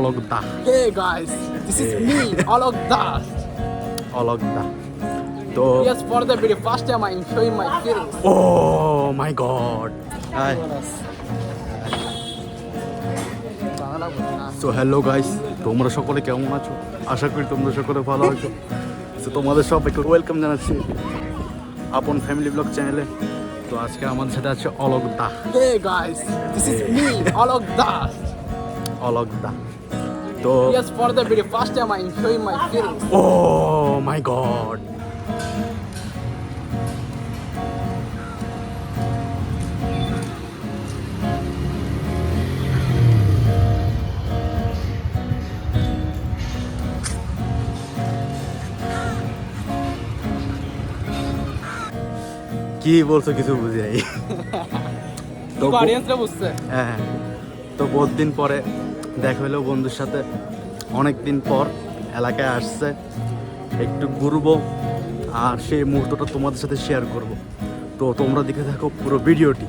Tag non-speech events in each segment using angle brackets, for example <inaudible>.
Hey guys, this is me, Alok Das. অলক দা তো Yes, for the very first time I'm showing my face. Oh my god high Bangla বলি না। So hello guys তোমরা সকলে কেমন আছো? আশা করি তোমরা সকলে ভালো আছো। তো তোমাদের সবাইকে ওয়েলকাম জানাচ্ছি আপন ফ্যামিলি ব্লগ চ্যানেলে তো আজকে আমাদের সাথে আছে অলক দা Hey guys, this is me, Alok Das. অলক দা তো Yes, for the very first time I'm showing my face. Oh my god কি বলছো কিছু বুঝি নাই। <laughs> তো তো অডিয়েন্সরা বুঝছে। হ্যাঁ। তো বহুত দিন পরে দেখা হলো বন্ধুর সাথে অনেক দিন পর এলাকায় আসছে একটু ঘুরবো আর সেই মুহূর্তটা তোমাদের সাথে শেয়ার করব। তো তোমরা দেখে থাকো পুরো ভিডিওটি।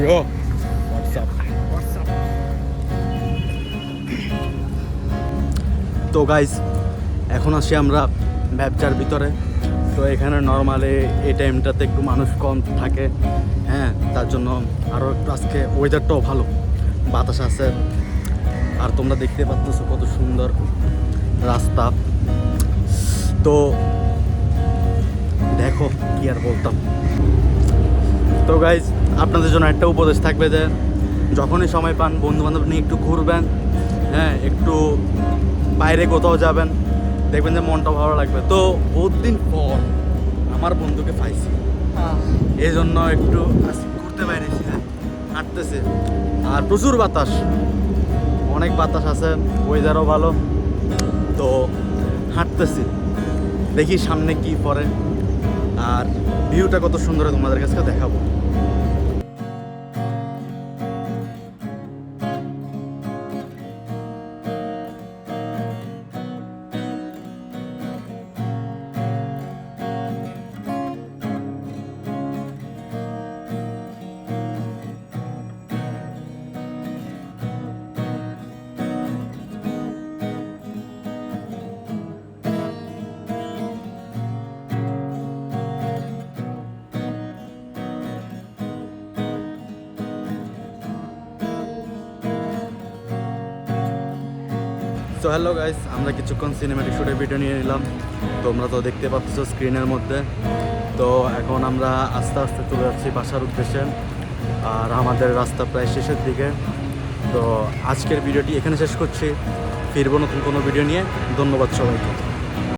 Bro, what's up? তো গাইজ এখন আসি আমরা ব্যবসার ভিতরে। তো এখানে নর্মালি এই টাইমটাতে একটু মানুষ কম থাকে। হ্যাঁ তার জন্য আরও একটু আজকে ওয়েদারটাও ভালো। বাতাস আছে। আর তোমরা দেখতে পাচ্ছ কত সুন্দর রাস্তা। তো দেখো কি আর বলতাম। তো গাইজ আপনাদের জন্য একটা উপদেশ থাকবে যে, যখনই সময় পান বন্ধু বান্ধব নিয়ে একটু ঘুরবেন হ্যাঁ একটু বাইরে কোথাও যাবেন দেখবেন যে মনটা ভালো লাগবে। তো বহুত দিন পর আমার বন্ধুকে পাইছি। হ্যাঁ। এই জন্য একটু ঘুরতে বাইরেছি হ্যাঁ। হাঁটতেছে। আর প্রচুর বাতাস। অনেক বাতাস আছে ওয়েদারও ভালো। তো হাঁটতেছি। দেখি সামনে কি পরে আর ভিউটা কত সুন্দর তোমাদের কাছে দেখাবো। তো হ্যালো গাইস আমরা কিছুক্ষণ সিনেমাটিক শুটের ভিডিও নিয়ে নিলাম। তোমরা তো দেখতে পাচ্ছ স্ক্রিনের মধ্যে। তো এখন আমরা আস্তে আস্তে চলে যাচ্ছি বাসার উদ্দেশ্যে। আর আমাদের রাস্তা প্রায় শেষের দিকে। তো আজকের ভিডিওটি এখানে শেষ করছি। ফিরবো নতুন কোনো ভিডিও নিয়ে। ধন্যবাদ সবাইকে।